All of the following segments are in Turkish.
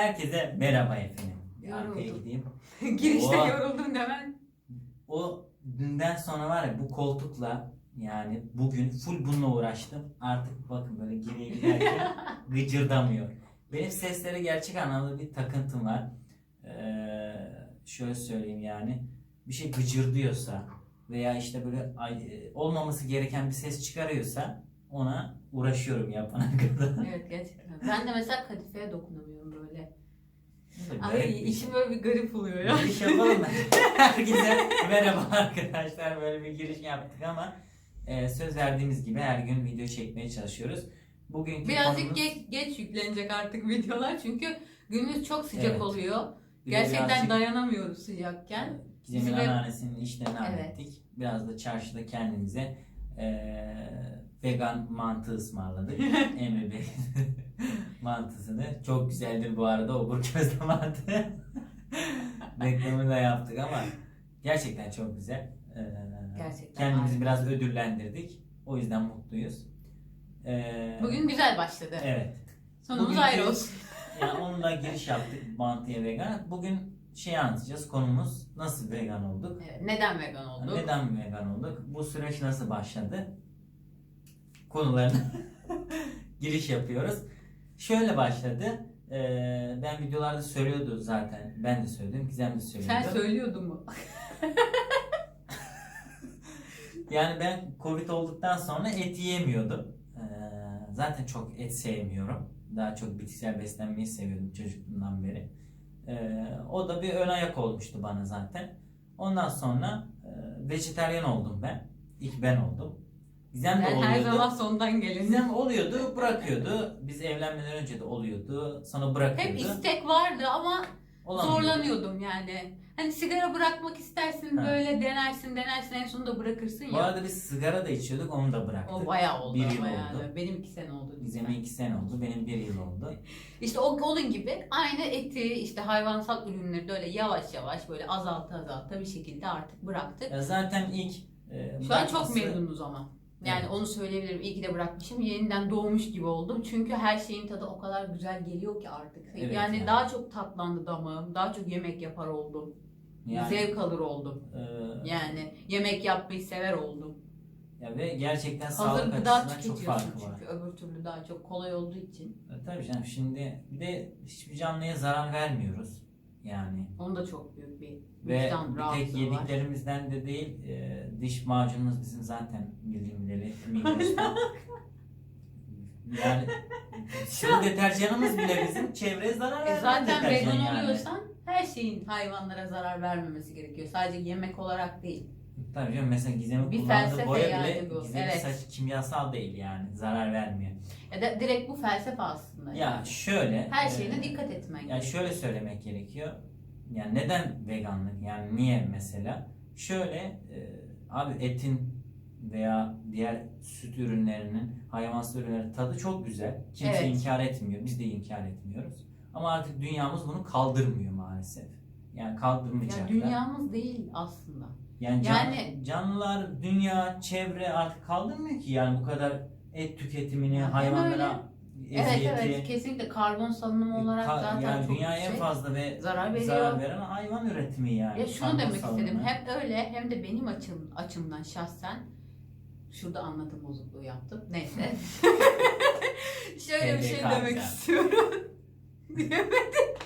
Herkese merhaba efendim. Yoruldum. Arkaya gideyim. Girişte Oha. yoruldum demen. O dünden sonra var ya bu koltukla yani bugün full bununla uğraştım. Artık bakın böyle geriye giderken gıcırdamıyor. Benim seslere gerçek anlamda bir takıntım var. Ee, şöyle söyleyeyim yani. Bir şey gıcırdıyorsa veya işte böyle e, olmaması gereken bir ses çıkarıyorsa ona uğraşıyorum yapana kadar. Evet gerçekten. Ben de mesela kadifeye dokunamıyorum Ay içim böyle bir garip oluyor ya. Giriş yapalım mı? Herkese merhaba arkadaşlar. Böyle bir giriş yaptık ama e, söz verdiğimiz gibi her gün video çekmeye çalışıyoruz. Bugünkü Birazcık konumuz geç, geç yüklenecek artık videolar çünkü günümüz çok sıcak Evet. oluyor. bir de Gerçekten birazcık dayanamıyoruz sıcakken. Gizem'in Bizi anneannesinin işlerini Evet. hallettik. Biraz da çarşıda kendimize e, vegan mantı ısmarladık. Emre Bey mantısını. Çok güzeldir bu arada obur közde mantı. Reklamını da yaptık ama gerçekten çok güzel. E, Gerçekten Kendimizi harika. biraz ödüllendirdik. O yüzden mutluyuz. E, Bugün güzel başladı. Evet. Sonumuz bugünkü- ayrı olsun. Yani onunla giriş yaptık mantıya vegan. Bugün şey anlatacağız. Konumuz nasıl vegan olduk? Evet, neden vegan olduk? Neden vegan olduk? Bu süreç nasıl başladı? Konularına giriş yapıyoruz. Şöyle başladı. Ee, ben videolarda söylüyordu zaten. Ben de söyledim. Gizem de söylüyordu. Sen söylüyordun mu? Yani ben Covid olduktan sonra et yiyemiyordum. Ee, zaten çok et sevmiyorum. Daha çok bitkisel beslenmeyi seviyordum çocukluğumdan beri. Ee, o da bir ön ayak olmuştu bana zaten. Ondan sonra e, vejetaryen oldum ben. İlk ben oldum. Gizem de Ben oluyordu. her zaman sondan gelenim. Gizem oluyordu, bırakıyordu. Biz evlenmeden önce de oluyordu. Sonra bırakıyordu. Hep istek vardı ama Olamıyordu. zorlanıyordum yani. Hani sigara bırakmak istersin Ha. böyle denersin denersin en sonunda bırakırsın Bu ya. arada biz sigara da içiyorduk, onu da bıraktık. O bayağı oldu Bir ama yıl yani. oldu. Benim iki sene oldu. Gizem'e iki sene oldu, benim bir yıl oldu. İşte o onun gibi aynı eti işte hayvansal ürünleri de öyle yavaş yavaş böyle azalta azalta bir şekilde artık bıraktık. Ya zaten ilk e, Şu an çok memnunuz ama. Yani Evet. onu söyleyebilirim. İyi ki de bırakmışım. Yeniden doğmuş gibi oldum. Çünkü her şeyin tadı o kadar güzel geliyor ki artık. Evet yani, yani. daha çok tatlandı damağım. Daha çok yemek yapar oldum. Yani, Zevk alır oldum. e, Yani yemek yapmayı sever oldum. ya ve gerçekten Hazır sağlık gıda açısından çok farkı var. çünkü öbür türlü daha çok kolay olduğu için. E, tabii canım şimdi bir de hiçbir canlıya zarar vermiyoruz. Yani Onun da çok büyük bir ve vicdan bir tek var. yediklerimizden de değil e, diş macunumuz bizim zaten bildiğim bileli yani sıvı deterjanımız bile bizim çevreye zarar E veren zaten deterjan vegan yani. oluyorsan her şeyin hayvanlara zarar vermemesi gerekiyor. Sadece yemek olarak değil. Tabii canım mesela Gizem'in Bir kullandığı felsefe boya yani bile bu. Gizem'in Evet. saç kimyasal değil yani zarar vermiyor. Ya da direkt bu felsefe aslında. Ya yani. şöyle. her e, şeyine dikkat etmen Yani gerekiyor. şöyle söylemek gerekiyor. Yani neden veganlık? Yani niye mesela? Şöyle e, abi etin veya diğer süt ürünlerinin, hayvansal ürünlerin tadı çok güzel. Kimse Evet. inkar etmiyor. Biz de inkar etmiyoruz. Ama artık dünyamız bunu kaldırmıyor maalesef. Yani kaldırmayacak Ya da. dünyamız değil aslında. Yani, can- Yani- canlılar, dünya, çevre artık kaldırmıyor ki yani bu kadar et tüketimini, Ya hem hayvanlara eziyeti. evet kesinlikle karbon salınımı olarak Ka- zaten yani çok dünyaya en fazla ve zarar veriyor. zarar veren hayvan üretimi yani. Ya şunu Karbon demek salınımı. istedim. Hem öyle hem de benim açım açımdan şahsen şurada anlatım bozukluğu yaptım. Neyse. Şöyle bir şey demek istiyorum.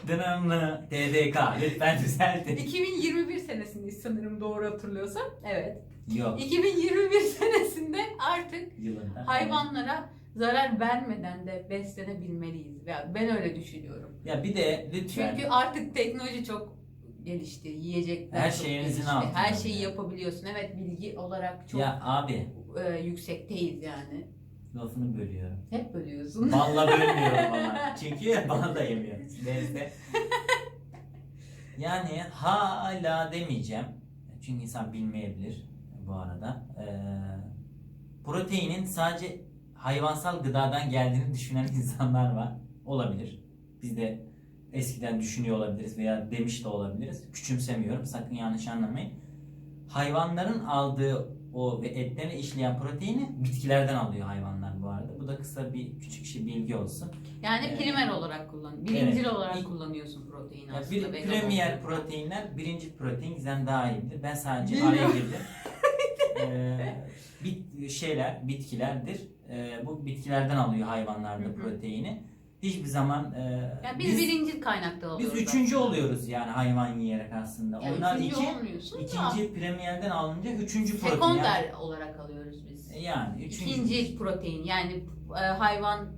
Dınımlı TDK lütfen düzeltin. 2021 senesindeyiz sanırım doğru hatırlıyorsam. Evet. Yok 2021 senesinde artık yılında. hayvanlara zarar vermeden de beslenebilmeliyiz. Ya ben öyle düşünüyorum. Ya bir de lütfen. Çünkü artık teknoloji çok gelişti. Yiyecekler Her çok şey elinizin gelişti. altında. Her şeyi yapabiliyorsun. Evet bilgi olarak çok Ya abi e, yüksekteyiz yani. lafını bölüyorum. Hep bölüyorsun. Balla bölmüyorum bana. Çünkü bana da yemiyoruz. Neyse. Yani hala demeyeceğim. Çünkü insan bilmeyebilir bu arada. Ee, proteinin sadece hayvansal gıdadan geldiğini düşünen insanlar var. Olabilir. Biz de eskiden düşünüyor olabiliriz veya demiş de olabiliriz. Küçümsemiyorum. Sakın yanlış anlamayın. Hayvanların aldığı o ve etlerine işleyen proteini bitkilerden alıyor hayvanlar bu arada. Bu da kısa bir küçük şey bilgi olsun. Yani Evet. primer olarak kullan, birincil Evet. olarak İlk- kullanıyorsun proteini aslında. bir, premier proteinler birinci protein bizden daha iyidir. Ben sadece araya girdim. ee, bit, şeyler, bitkilerdir. Ee, bu bitkilerden alıyor hayvanlar da Hı hı. proteini. Hiçbir zaman e, Yani biz, biz, birincil kaynakta biz alıyoruz. üçüncü aslında. oluyoruz yani hayvan yiyerek aslında. Yani Onlar iki, ikinci premierden alınca üçüncü protein. sekonder olarak alıyoruz biz. Yani, yani üçüncü. İkinci protein yani e, hayvan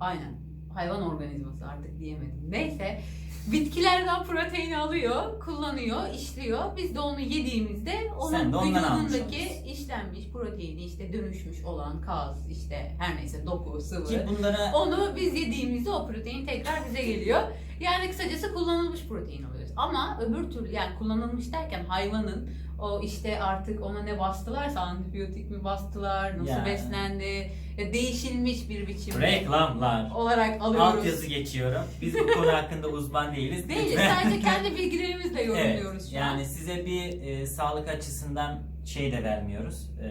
aynen hayvan organizması artık diyemedim. Neyse bitkilerden proteini alıyor, kullanıyor, işliyor. Biz de onu yediğimizde Sen onun de ondan almış vücudundaki işlenmiş proteini işte dönüşmüş olan kaz işte her neyse doku, sıvı. Ki bunlara Onu biz yediğimizde o protein tekrar bize geliyor. Yani kısacası kullanılmış protein alıyoruz. Ama öbür türlü yani kullanılmış derken hayvanın o işte artık ona ne bastılarsa antibiyotik mi bastılar, nasıl Yani. beslendi, ya değişilmiş bir biçimde reklamlar. olarak alıyoruz. Alt yazı geçiyorum. Biz bu konu hakkında uzman değiliz. Değil, Lütfen. sadece kendi bilgilerimizle yorumluyoruz Evet, şu an. yani size bir e, sağlık açısından şey de vermiyoruz. E,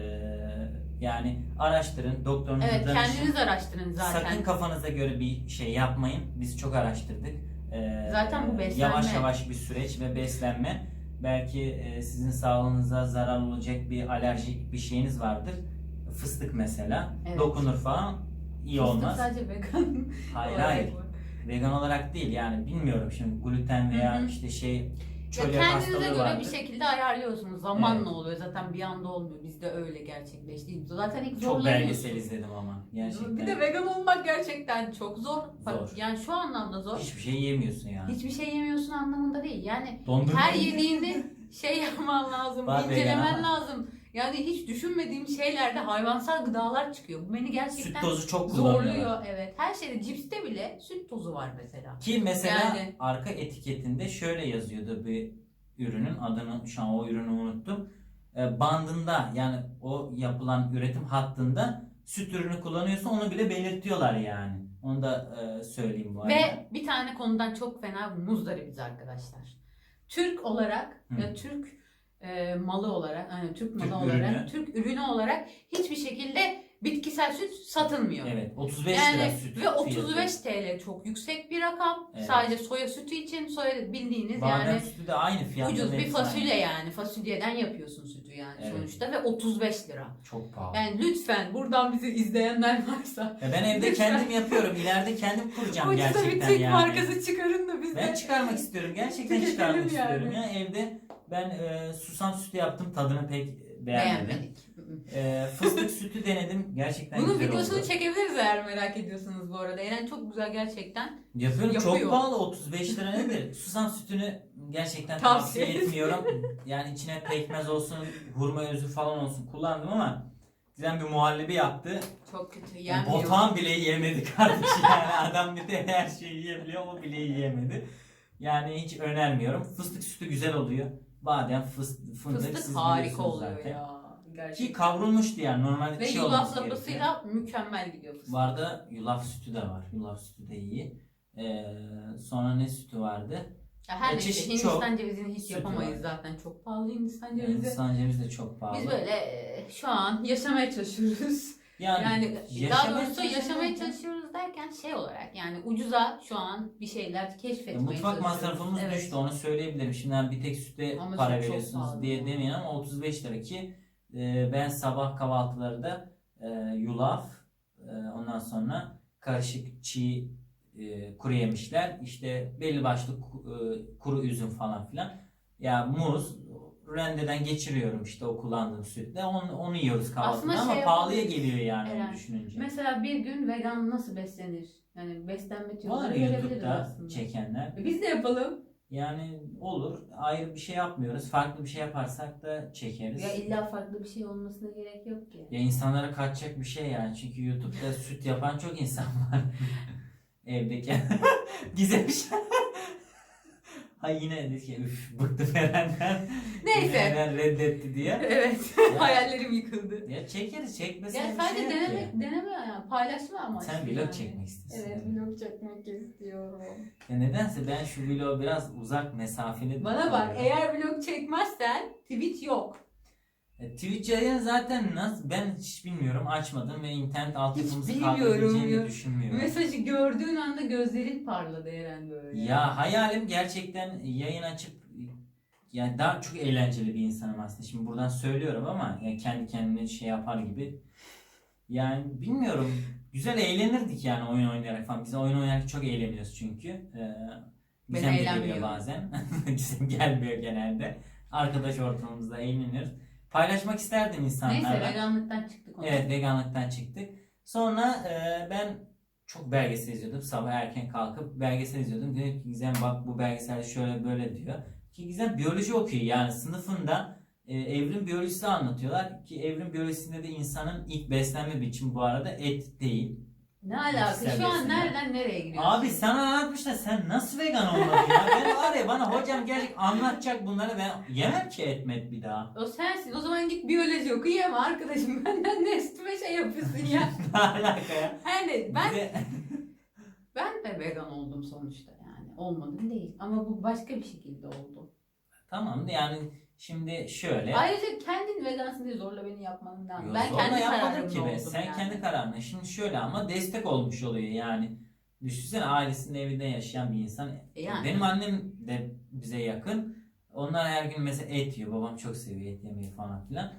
yani araştırın, doktorunuza Evet, danışın. kendiniz araştırın zaten. Sakın kafanıza göre bir şey yapmayın. Biz çok araştırdık. E, Zaten bu beslenme. Yavaş yavaş bir süreç ve beslenme. Belki e, sizin sağlığınıza zarar olacak bir alerjik bir şeyiniz vardır. Fıstık mesela. Evet. Dokunur falan iyi Fıstık olmaz. sadece vegan. Hayır hayır. Vegan olarak değil yani bilmiyorum şimdi gluten veya Hı hı. işte şey çölyak kendinize hastalığı göre vardır. bir şekilde ayarlıyorsunuz. Zamanla Evet. oluyor. Zaten bir anda olmuyor. Bizde öyle gerçekleşti. Zaten ilk Çok zorlanıyorsun. belgesel izledim ama gerçekten. Bir de vegan olmak gerçekten çok zor. Zor. Yani şu anlamda zor. Hiçbir şey yemiyorsun yani. Hiçbir şey yemiyorsun anlamında değil. Yani Dondurma her yediğinde şey yapman lazım, incelemen vegan ama. lazım. Yani hiç düşünmediğim şeylerde hayvansal gıdalar çıkıyor. Bu beni Süt gerçekten tozu çok kullanıyorlar. zorluyor. Evet. Her şeyde cipste bile süt tozu var mesela. Ki mesela Yani- arka etiketinde şöyle yazıyordu bir ürünün adını şu an o ürünü unuttum. E, bandında yani o yapılan üretim hattında süt ürünü kullanıyorsa onu bile belirtiyorlar yani. Onu da e, söyleyeyim bu arada. Ve bir tane konudan çok fena muzdaribiz arkadaşlar. Türk olarak Hı. ya Türk e, malı olarak, yani Türk malı Türk olarak, ürünü. Türk ürünü olarak hiçbir şekilde bitkisel süt satılmıyor. Evet 35 lira Yani süt ve 35 fiyatı. TL çok yüksek bir rakam. Evet. Sadece soya sütü için soya bildiğiniz Badem yani sütü de aynı fiyatta. ucuz bir hepsi aynı. fasulye yani. Fasulyeden yapıyorsun sütü yani Evet. sonuçta ve 35 lira. Çok pahalı. Yani lütfen buradan bizi izleyenler varsa Ya ben evde Lütfen. kendim yapıyorum. İleride kendim kuracağım ucuza bir gerçekten Türk yani. markası çıkarın da biz Ben de çıkarmak istiyorum. Gerçekten Tüketelim çıkarmak yani. istiyorum ya. Evde ben e, susam sütü yaptım. Tadını pek beğenmedim. beğenmedik. E, fıstık sütü denedim. Gerçekten Bunun güzel videosunu oldu. çekebiliriz eğer merak ediyorsunuz bu arada. Eren çok güzel gerçekten. Yapıyorum. Yapıyor. Çok pahalı. 35 lira nedir? Susam sütünü gerçekten Tavsiye tavsiye etmiyorum. Yani içine pekmez olsun, hurma özü falan olsun kullandım ama Gizem bir muhallebi yaptı. Çok kötü Yani yenmiyor. Botağın bile yiyemedi kardeşim yani adam bir de her şeyi yiyebiliyor o bile yiyemedi. Yani hiç önermiyorum. Fıstık sütü güzel oluyor. Badem, fıstık, fındık Fıstık siz harika biliyorsunuz oluyor zaten. ya. Ki Gerçekten. kavrulmuştu yani normalde Ve çiğ yulaf olması gerekiyor. lapasıyla mükemmel gidiyor fıstık. Bu arada yulaf sütü de var. Yulaf sütü de iyi. Ee, sonra ne sütü vardı? Ya her Ya neyse çeşit Hindistan cevizini hiç Sütü yapamayız var. zaten. Çok pahalı Hindistan cevizi. Hindistan cevizi de çok pahalı. Biz böyle e, şu an yaşamaya çalışıyoruz. yani, Yani daha doğrusu çalışıyoruz yaşamaya derken- derken şey olarak yani ucuza şu an bir şeyler keşfetmeye mutfak çalışıyoruz. masrafımız Evet. düştü onu söyleyebilirim. Şimdiden bir tek sütte Ama para süt çok veriyorsunuz pahalı. diye demeyin ama 35 lira ki e, ben sabah kahvaltılarda e, yulaf e, ondan sonra karışık çiğ e, kuru yemişler işte belli başlı ku- e, kuru üzüm falan filan ya muz rendeden geçiriyorum işte o kullandığım sütle onu, onu yiyoruz kahvaltıda Aslında ama şey pahalıya yapabiliriz, geliyor yani Eren. düşününce. Mesela bir gün vegan nasıl beslenir? Yani beslenme Var YouTube'da aslında. çekenler. E Biz de yapalım. Yani olur. Ayrı bir şey yapmıyoruz. Farklı bir şey yaparsak da çekeriz. Ya Ya, illa farklı bir şey olmasına gerek yok ki. insanlara kaçacak bir şey yani. Çünkü YouTube'da süt yapan çok insan var. Evdeki. Güzel bir şey. Ha yine dedi ki üf bıktım Eren'den. Neyse. Eren reddetti diye. Evet. Ya- Hayallerim yıkıldı. Ya çekeriz çekmesine Ya sadece şey deneme, ki. deneme yani paylaşma amaçlı. Sen vlog yani. çekmek istiyorsun. Evet vlog çekmek istiyorum. Ya nedense ben şu vlogu biraz uzak mesafeli Bana bak eğer vlog çekmezsen Twitch yok. E, Twitch yayını zaten nasıl ben hiç bilmiyorum açmadım ve internet altyapımızı kaldırabileceğini düşünmüyorum. Mesajı gördüğün anda gözlerin parladı Eren böyle. Ya hayalim gerçekten yayın açıp yani daha çok eğlenceli bir insanım aslında. Şimdi buradan söylüyorum ama yani kendi kendine şey yapar gibi. Yani bilmiyorum. Güzel eğlenirdik yani oyun oynayarak falan. Biz oyun oynayarak çok eğleniyoruz çünkü. Ee, Gizem de geliyor bazen. Gizem gelmiyor genelde. Arkadaş ortamımızda eğleniyoruz. Paylaşmak isterdim insanlarla. Neyse veganlıktan çıktık onu. Evet veganlıktan çıktık. Sonra e, ben çok belgesel izliyordum. Sabah erken kalkıp belgesel izliyordum. Dedim ki Gizem bak bu belgesel şöyle böyle diyor. Ki Gizem biyoloji okuyor yani sınıfında e, evrim biyolojisi anlatıyorlar. Ki evrim biyolojisinde de insanın ilk beslenme biçimi bu arada et değil. Ne alaka? Şu an nereden nereye gidiyorsun? Abi sana anlatmışlar sen nasıl vegan olmadın ya? Ben var ya bana hocam gerçek anlatacak bunları ben yemem ki etmet bir daha. O sensin. O zaman git biyoloji oku yeme arkadaşım. Benden ne üstüme şey yapıyorsun ya. ne alaka ya? Yani ben ben de vegan oldum sonuçta yani. Olmadım değil. Ama bu başka bir şekilde oldu. tamam yani şimdi şöyle. Ayrıca kendin vegansın diye zorla beni yapmandan. Yo, ben zorla kendi kararımla ki be. Sen yani. kendi kararına. Şimdi şöyle ama destek olmuş oluyor yani. Düşünsene ailesinin evinde yaşayan bir insan. E yani. Benim annem de bize yakın. Onlar her gün mesela et yiyor. Babam çok seviyor et yemeyi falan filan.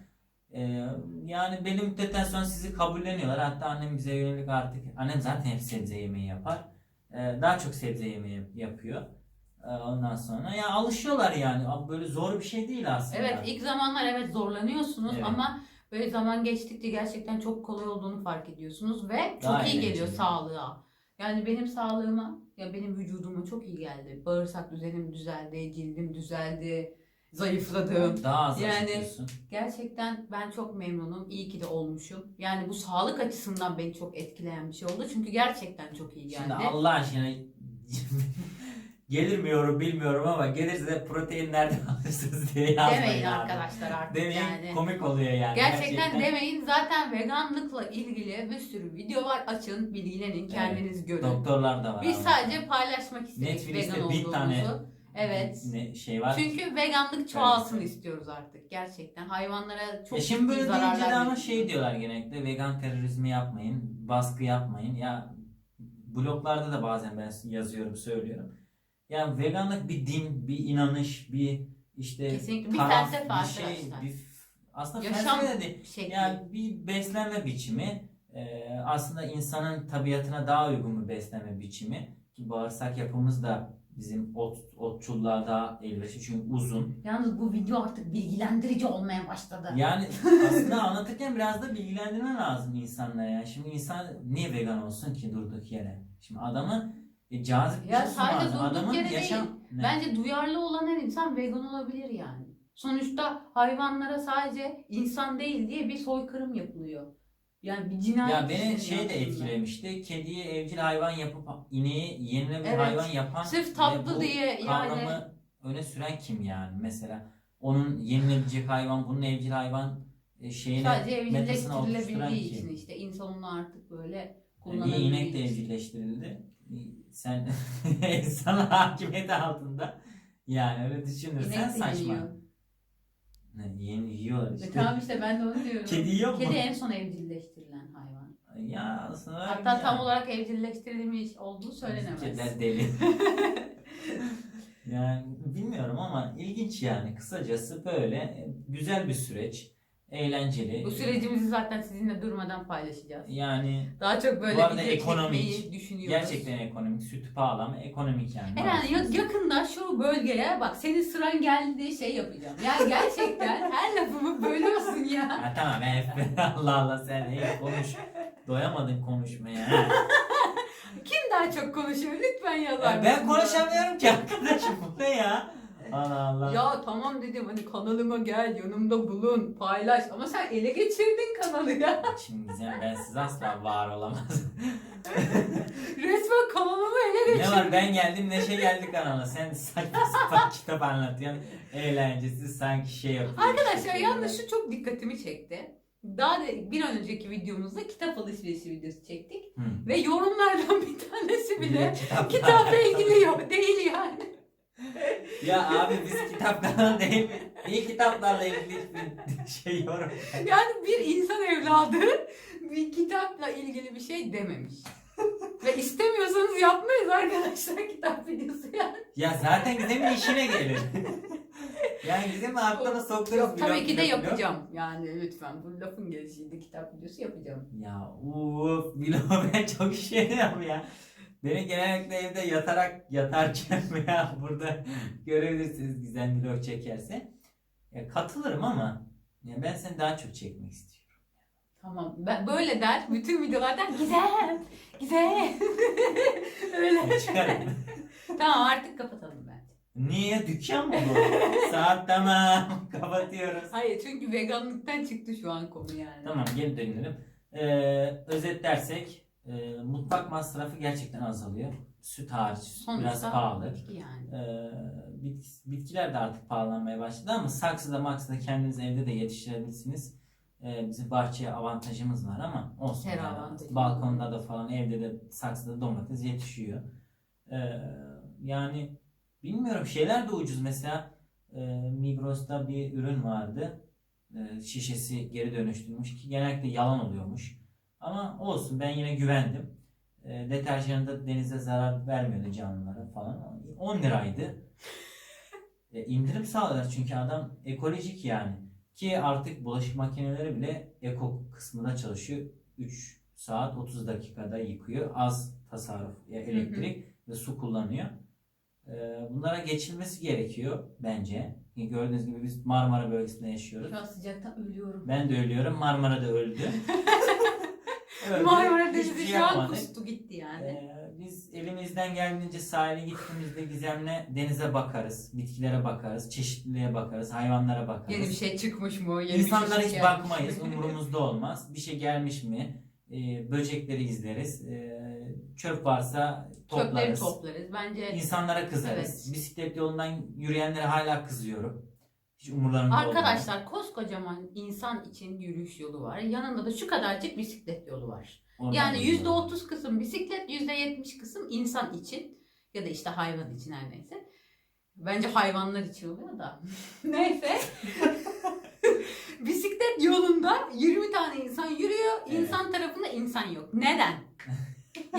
Ee, yani belli müddetten sonra sizi kabulleniyorlar. Hatta annem bize yönelik artık annem zaten hep sebze yemeği yapar. Ee, daha çok sebze yemeği yapıyor. Ee, ondan sonra ya alışıyorlar yani. Böyle zor bir şey değil aslında. Evet ilk zamanlar evet zorlanıyorsunuz Evet. ama böyle zaman geçtikçe gerçekten çok kolay olduğunu fark ediyorsunuz ve çok Daha iyi geliyor eğlenceli. sağlığa. Yani benim sağlığıma ya benim vücuduma çok iyi geldi. Bağırsak düzenim düzeldi, cildim düzeldi, zayıfladım. Daha az Yani- acıkıyorsun. Gerçekten ben çok memnunum. İyi ki de olmuşum. Yani bu sağlık açısından beni çok etkileyen bir şey oldu. Çünkü gerçekten çok iyi geldi. Şimdi Allah aşkına gelir mi yorum bilmiyorum ama gelirse de protein nereden alırsınız diye yazmayın Demeyin abi. arkadaşlar artık Demeyin yani. komik oluyor yani. Gerçekten, demeyin. Zaten veganlıkla ilgili bir sürü video var. Açın, bilgilenin, kendiniz görün. Doktorlar da var. Biz ama. sadece paylaşmak istedik Netflix'te vegan olduğumuzu. tane Evet. ne, şey var. Çünkü veganlık çoğalsın istiyoruz artık. Gerçekten hayvanlara çok E şimdi böyle deyince de ama şey diyorlar genellikle vegan terörizmi yapmayın, baskı yapmayın. Ya bloglarda da bazen ben yazıyorum, söylüyorum. Ya veganlık bir din, bir inanış, bir işte Kesinlikle bir taraf, felsefe bir şey, arkadaşlar. bir aslında Yaşam felsefe de değil. şekli. Yani bir beslenme biçimi e, aslında insanın tabiatına daha uygun bir beslenme biçimi. Ki bağırsak yapımız da bizim ot, otçulluğa daha elverişli çünkü uzun. Yalnız bu video artık bilgilendirici olmaya başladı. Yani aslında anlatırken biraz da bilgilendirme lazım insanlara. Yani şimdi insan niye vegan olsun ki durduk yere? Şimdi adamı e, cazip bir Ya şey sadece lazım. durduk Adamın yere yaşam... Ne? Bence duyarlı olan her insan vegan olabilir yani. Sonuçta hayvanlara sadece insan değil diye bir soykırım yapılıyor. Yani bir cinayet Ya beni şey de etkilemişti. Kediye evcil hayvan yapıp ineği yenilebilir Evet. hayvan yapan Sırf tatlı diye yani. öne süren kim yani mesela? Onun yenilebilecek hayvan, bunun evcil hayvan e, şeyine Sadece evcilleştirilebildiği kim? için işte insan onu artık böyle Yani kullanabildiği niye inek de evcilleştirildi? Sen insan hakimiyeti altında yani öyle düşünürsen de saçma. yeniyor. Ne, yeni yiyorlar E işte. tamam işte ben de onu diyorum. Kedi yiyor mu? Kedi en son evcilleştirilen hayvan. Ya aslında öyle Hatta yani. tam olarak evcilleştirilmiş olduğu söylenemez. Kediler deli. yani bilmiyorum ama ilginç yani. Kısacası böyle güzel bir süreç. Eğlenceli. Bu sürecimizi zaten sizinle durmadan paylaşacağız. yani Daha çok böyle Bu arada video ekonomik, düşünüyoruz. gerçekten ekonomik. Sütü pahalı ama ekonomik yani. Eren ya- yakında şu bölgeye bak senin sıran geldi şey yapacağım. Ya gerçekten her lafımı bölüyorsun ya. Ha, tamam hep Allah Allah sen hep konuş. Doyamadın konuşmaya. Kim daha çok konuşuyor lütfen yazar Ya ben mısın? konuşamıyorum ki arkadaşım bu ne ya? Allah Allah. Ya tamam dedim hani kanalıma gel yanımda bulun paylaş ama sen ele geçirdin kanalı ya. Şimdi sen bensiz asla var olamaz. Resmen kanalımı ele ne geçirdin. var ben geldim Neşe geldi kanala. Sen saçma sapan kitap anlatıyorsun. Eğlencesiz sanki şey yapıyorsun. Arkadaşlar yalnız şu çok dikkatimi çekti. Daha da bir önceki videomuzda kitap alışverişi videosu çektik. Hı. Ve yorumlardan bir tanesi bile kitap. kitapla ilgili yok değil yani. ya abi biz kitaplardan değil mi? İyi kitaplarla ilgili bir şey yorum. Yani bir insan evladı bir kitapla ilgili bir şey dememiş. Ve istemiyorsanız yapmayız arkadaşlar kitap videosu yani. Ya zaten Gizem'in işine gelir. yani Gizem'in aklına soktuğunuz Yok tabii blok, ki de blok, blok. yapacağım. Yani lütfen bu lafın gelişiydi kitap videosu yapacağım. Ya uff bilo ben çok işleniyorum ya. Beni genellikle evde yatarak yatarken veya burada görebilirsiniz Gizem vlog çekerse. Ya katılırım ama ya ben seni daha çok çekmek istiyorum. Tamam ben böyle der bütün videolardan güzel güzel öyle. Çıkarım. tamam artık kapatalım bence. Niye dükkan mı bu? Saat tamam kapatıyoruz. Hayır çünkü veganlıktan çıktı şu an konu yani. Tamam geri dönelim. Ee, özetlersek e, mutfak masrafı gerçekten azalıyor. Süt hariç Sonuçta biraz pahalı. yani. Ee, bit- bitkiler de artık pahalanmaya başladı ama saksıda maksıda kendiniz evde de yetiştirebilirsiniz. Ee, bizim bahçeye avantajımız var ama olsun. Her yani. Balkonda da falan evde de saksıda domates yetişiyor. Ee, yani bilmiyorum şeyler de ucuz mesela e, Migros'ta bir ürün vardı. Ee, şişesi geri dönüştürmüş ki genellikle yalan oluyormuş. Ama olsun ben yine güvendim. E, deterjanında denize zarar vermiyordu canlılara falan. 10 liraydı. E, indirim sağladılar çünkü adam ekolojik yani. Ki artık bulaşık makineleri bile eko kısmında çalışıyor. 3 saat 30 dakikada yıkıyor. Az tasarruf ya elektrik ve su kullanıyor. E, bunlara geçilmesi gerekiyor bence. Gördüğünüz gibi biz Marmara bölgesinde yaşıyoruz. Şu an sıcaktan ölüyorum. Ben de ölüyorum. Marmara da öldü. Öldü. Marmara Denizi şey şu an kustu gitti yani. Ee, biz elimizden geldiğince sahile gittiğimizde Gizem'le denize bakarız, bitkilere bakarız, çeşitliliğe bakarız, hayvanlara bakarız. Yeni bir şey çıkmış mı? Yeni İnsanlara bir şey hiç gelmiş. bakmayız, umurumuzda olmaz. Bir şey gelmiş mi? Ee, böcekleri izleriz. Ee, çöp varsa Çöpleri toplarız. toplarız. Bence İnsanlara kızarız. Evet. Bisiklet yolundan yürüyenlere hala kızıyorum. Hiç umurlarında olmuyor. Arkadaşlar koskocaman insan için yürüyüş yolu var. Yanında da şu kadarcık bisiklet yolu var. Oradan Yani yürüyorum. %30 kısım bisiklet, %70 kısım insan için ya da işte hayvan için her neyse. Bence hayvanlar için oluyor da. neyse. bisiklet yolunda 20 tane insan yürüyor. Evet. İnsan tarafında insan yok. Neden?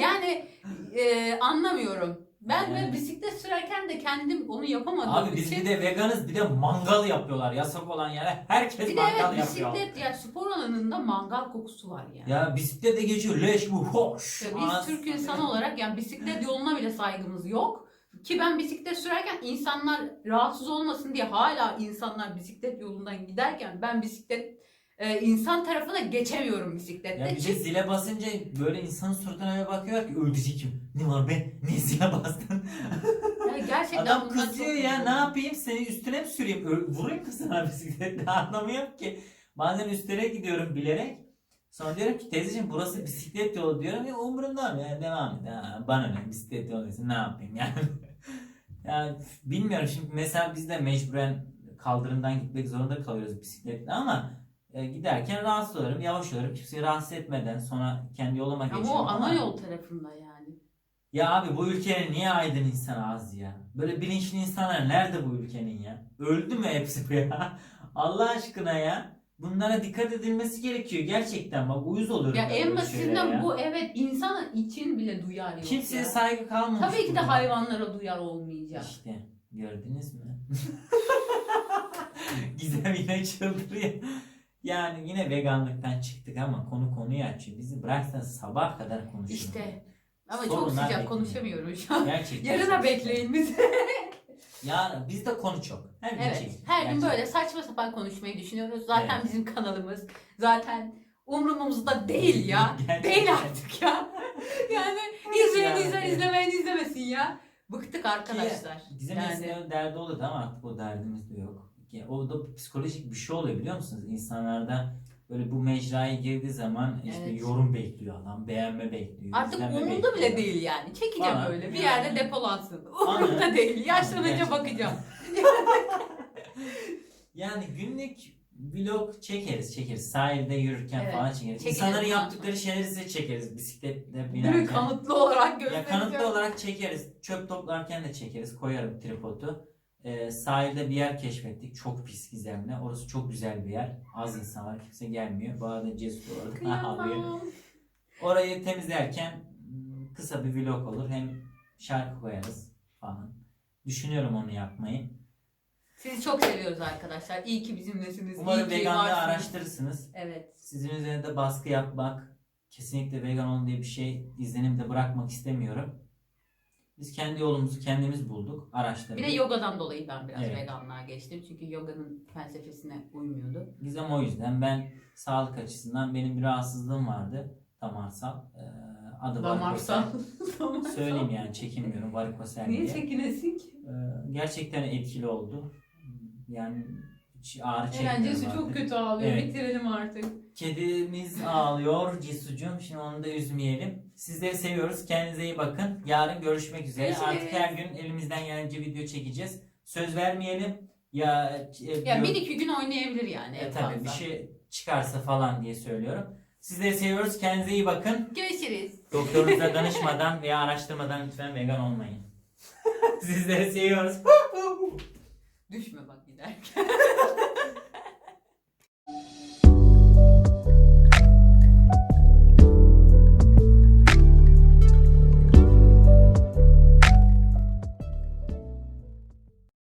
Yani e, anlamıyorum. Ben böyle bisiklet sürerken de kendim onu yapamadığım Abi biz bir de veganız bir de mangal yapıyorlar yasak olan yere herkes Bir de mangal evet yapıyor. bisiklet ya spor alanında mangal kokusu var yani. Ya bisiklete geçiyor leş bu hoş. Ya biz Anasını Türk insanı olarak yani bisiklet yoluna bile saygımız yok. Ki ben bisiklet sürerken insanlar rahatsız olmasın diye hala insanlar bisiklet yolundan giderken ben bisiklet e, insan tarafına geçemiyorum bisiklette. Ya bir de Çünkü- zile basınca böyle insanın suratına öyle bakıyor ki öldürecek kim? Ne var be? Niye zile bastın? Ya gerçekten Adam bundan kızıyor ya ne yapayım seni üstüne mi süreyim? Ö- vurayım mı sana bisikletle anlamıyorum ki. Bazen üstüne gidiyorum bilerek. Sonra diyorum ki teyzeciğim burası bisiklet yolu diyorum ya umurumda mı ya devam et. Ha, bana ne bisiklet yolu desin, ne yapayım yani. ya bilmiyorum şimdi mesela biz de mecburen kaldırımdan gitmek zorunda kalıyoruz bisikletle ama e, giderken rahatsız olurum, yavaş olurum. Kimseyi rahatsız etmeden sonra kendi yoluma geçiyorum. Ama o ana yol tarafında yani. Ya abi bu ülkenin niye aydın insan az ya? Böyle bilinçli insanlar nerede bu ülkenin ya? Öldü mü hepsi bu ya? Allah aşkına ya. Bunlara dikkat edilmesi gerekiyor gerçekten bak uyuz oluyorum. Ya ben en böyle şeylere basitinden ya. bu evet insan için bile duyar yok Kimseye ya. saygı kalmamış. Tabii ki de burada. hayvanlara duyar olmayacak. İşte gördünüz mü? Gizem yine çıldırıyor. Yani yine veganlıktan çıktık ama konu konuyu açıyor. Bizi bıraksan sabah kadar konuşuyor. İşte. Ama Sorunlar çok sıcak bekliyor. konuşamıyorum şu an. Gerçekten. Yarına bekleyin bizi. Ya bizde konu çok. Her gün Evet. çekim. Her gün Gerçekten. böyle saçma sapan konuşmayı düşünüyoruz. Zaten Evet. bizim kanalımız. Zaten umurumuzda değil ya. Değil artık ya. Yani izleyen izler izlemeyen izlemesin ya. Bıktık arkadaşlar. Bizim Yani- derdi oluyordu ama artık o derdimiz de yok. Ya, O da psikolojik bir şey oluyor biliyor musunuz? İnsanlarda böyle bu mecraya girdiği zaman işte Evet. yorum bekliyor adam, beğenme bekliyor. Artık bekliyor. bile değil yani. Çekeceğim Falan. öyle. Bir Yani. yerde depolansın. Umurumda değil. Yaşlanınca bakacağım. Yani günlük Vlog çekeriz çekeriz. Sahilde yürürken Evet, falan çekeriz. çekeriz İnsanların yaptıkları şeyleri size çekeriz. Bisikletle binerken. Kanıtlı olarak Ya göstereceğim. kanıtlı olarak çekeriz. Çöp toplarken de çekeriz. Koyarım tripodu. Ee, sahilde bir yer keşfettik. Çok pis gizemli. Orası çok güzel bir yer. Az insan var. Kimse gelmiyor. Bu arada Cesur orada ağlıyor. Orayı temizlerken kısa bir vlog olur. Hem şarkı koyarız falan. Düşünüyorum onu yapmayı. Sizi çok seviyoruz arkadaşlar. İyi ki bizimlesiniz. Umarım İyi ki veganlığı varsınız. araştırırsınız. Evet. Sizin üzerinde baskı yapmak, kesinlikle vegan olun diye bir şey izlenimde bırakmak istemiyorum. Biz kendi yolumuzu kendimiz bulduk, araştırdık. Bir de yogadan dolayı ben biraz Evet. veganlığa geçtim. Çünkü yoganın felsefesine uymuyordu. Gizem o yüzden ben sağlık açısından benim bir rahatsızlığım vardı damarsal. Ee, adı Damarsal. varikosel. Söyleyeyim yani çekinmiyorum varikosel Niye diye. çekinesin ki? Ee, gerçekten etkili oldu. Yani hiç ağrı çekmiyorum Eğlencesi çok kötü ağlıyor. Evet. Bitirelim artık. Kedimiz ağlıyor Cisucuğum. Şimdi onu da üzmeyelim. Sizleri seviyoruz. Kendinize iyi bakın. Yarın görüşmek üzere. Görüşürüz. Artık her gün elimizden gelince video çekeceğiz. Söz vermeyelim. Ya, e, Ya bir iki gün oynayabilir yani. E, tabii bir şey çıkarsa falan diye söylüyorum. Sizleri seviyoruz. Kendinize iyi bakın. Görüşürüz. Doktorunuza danışmadan veya araştırmadan lütfen vegan olmayın. Sizleri seviyoruz. Düşme bak giderken.